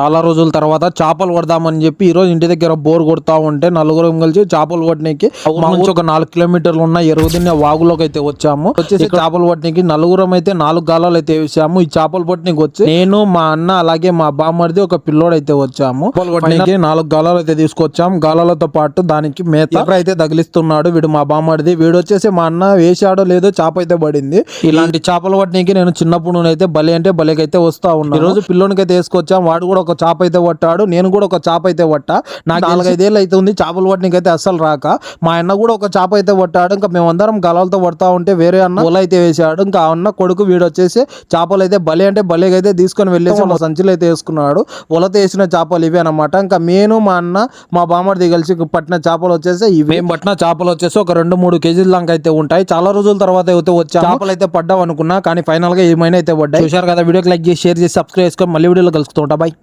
చాలా రోజుల తర్వాత చేపలు పడదామని చెప్పి ఈ రోజు ఇంటి దగ్గర బోర్ కొడతా ఉంటే నలుగురం కలిసి చేపలు పట్టడానికి మా ఒక నాలుగు కిలోమీటర్లు ఉన్న ఎరుగుదిన్న వాగులోకి అయితే వచ్చాము. వచ్చేసి చేపలు పట్టడానికి నలుగురం అయితే నాలుగు గాలాలు అయితే వేసాము. ఈ చేపలు పట్టడానికి వచ్చి నేను మా అన్న అలాగే మా బామ్మడిది ఒక పిల్లోడు అయితే వచ్చాము. పట్టడానికి నాలుగు గాలాలు అయితే తీసుకొచ్చాం గాలాలతో పాటు దానికి మేత అయితే తగిలిస్తున్నాడు వీడు మా బామ్మడిది. వీడు వచ్చేసి మా అన్న వేసాడో లేదో చేప అయితే పడింది. ఇలాంటి చేపలు పట్టడానికి నేను చిన్నప్పుడు అయితే బలి అంటే బలికైతే వస్తా ఉన్నాను. ఈ రోజు పిల్లోనికి అయితే వేసుకొచ్చాం. వాడు కూడా ఒక చేప అయితే పట్టాడు నేను కూడా ఒక చేప అయితే పట్టా. నాకు నాలుగైదేళ్ళు అయితే ఉంది చేపలు పట్టడానికి అస్సలు రాక. మా అన్న కూడా ఒక చేప అయితే పట్టాడు ఇంకా మేమందరం గలాలతో పడతా ఉంటే వేరే అన్న వల అయితే వేసాడు ఇంకా ఆ అన్న కొడుకు వీడు వచ్చేసి చేపలు అయితే బలి అంటే బలికి అయితే తీసుకొని వెళ్ళేసి వాళ్ళ సంచులు అయితే వేసుకున్నాడు. వలతో వేసిన చేపలు ఇవే అనమాట ఇంకా నేను మా అన్న మా బామ్మడిది కలిసి పట్టిన చేపలు వచ్చేసి ఇవి. మేము పట్టిన చేపలు వచ్చేసి ఒక రెండు మూడు కేజీల దాకా అయితే ఉంటాయి. చాలా రోజుల తర్వాత అయితే వచ్చా చేపలు అయితే పడ్డాం అనుకున్నా కానీ ఫైనల్గా ఏమైనా అయితే పడ్డాయి. చూశారు కదా వీడియోకి లైక్ చేసి షేర్ చేసి సబ్స్క్రైబ్ చేసుకొని మళ్ళీ వీడియోలో కలుసుకుంటా బాయ్.